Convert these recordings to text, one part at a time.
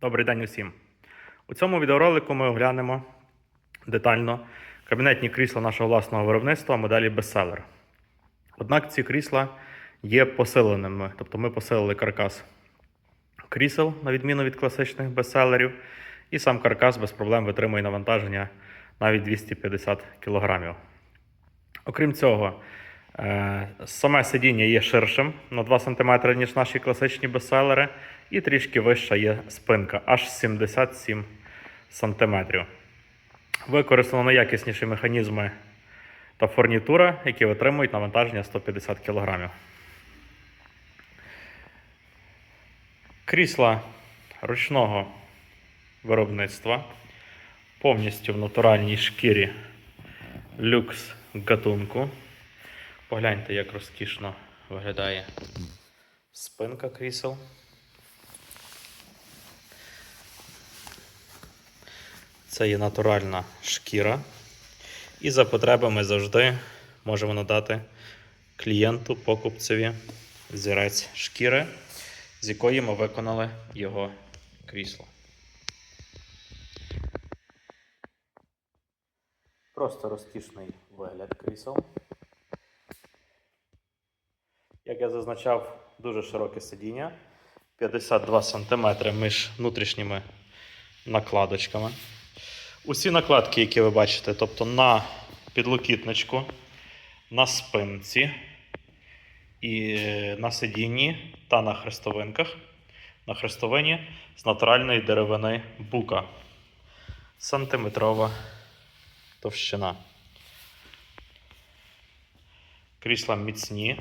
Добрий день усім. У цьому відеоролику ми оглянемо детально кабінетні крісла нашого власного виробництва моделі Bestseller. Однак ці крісла є посиленими, тобто ми посилили каркас крісел, на відміну від класичних бестселерів, і сам каркас без проблем витримує навантаження навіть 250 кг. Окрім цього, е, саме сидіння є ширшим на 2 см, ніж наші класичні бестселери, і трішки вища є спинка, аж 77 см. Використано найякісніші механізми та фурнітура, які витримують навантаження 150 кг. Крісла ручного виробництва повністю в натуральній шкірі люкс гатунку. Погляньте, як розкішно виглядає спинка крісел. Це є натуральна шкіра. І за потреби ми завжди можемо надати клієнту, покупцеві зірець шкіри, з якої ми виконали його крісло. Просто розкішний вигляд крісел. Як я зазначав, дуже широке сидіння. 52 см між внутрішніми накладочками. Усі накладки, які ви бачите, тобто на підлокітничку, на спинці і на сидінні та на хрестовинках. На хрестовині з натуральної деревини бука. Сантиметрова товщина. Крісла міцні,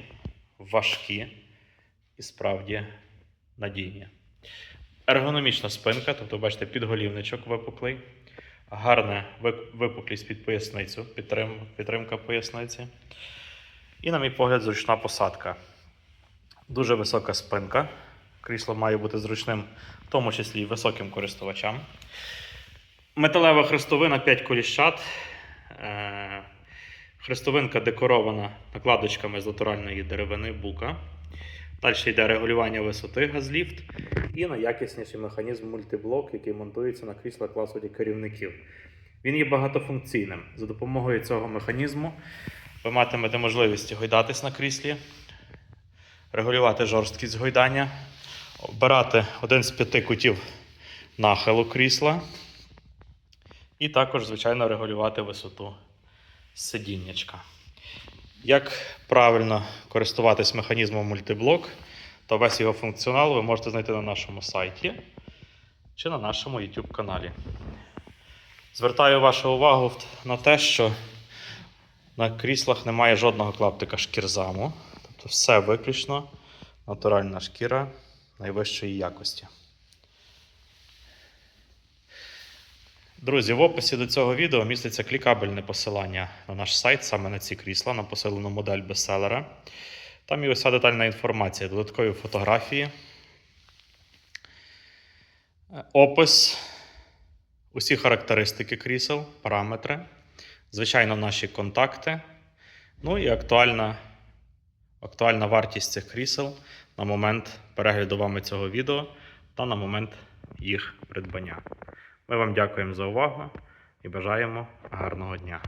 важкі і справді надійні. Ергономічна спинка, тобто, бачите, підголівничок випуклий, гарна випуклість під поясницю, підтрим, підтримка поясниці. І, на мій погляд, зручна посадка. Дуже висока спинка. Крісло має бути зручним, в тому числі і високим користувачам. Металева хрестовина 5 коліщат. Е, Хрестовинка декорована накладочками з натуральної деревини бука. Далі йде регулювання висоти газліфт і найякісніший механізм мультиблок, який монтується на крісла класу керівників. Він є багатофункційним. За допомогою цього механізму ви матимете можливість гойдатись на кріслі, регулювати жорсткість гойдання, обирати один з п'яти кутів нахилу крісла. І також, звичайно, регулювати висоту сидіннячка. Як правильно користуватись механізмом мультиблок, то весь його функціонал ви можете знайти на нашому сайті чи на нашому YouTube каналі. Звертаю вашу увагу на те, що на кріслах немає жодного клаптика шкірзаму. Тобто все виключно натуральна шкіра найвищої якості. Друзі, в описі до цього відео міститься клікабельне посилання на наш сайт, саме на ці крісла, на посилену модель бестселера. Там є уся детальна інформація, додаткові фотографії, опис, усі характеристики крісел, параметри, звичайно, наші контакти. Ну і актуальна, актуальна вартість цих крісел на момент перегляду вами цього відео та на момент їх придбання. Ми вам дякуємо за увагу і бажаємо гарного дня.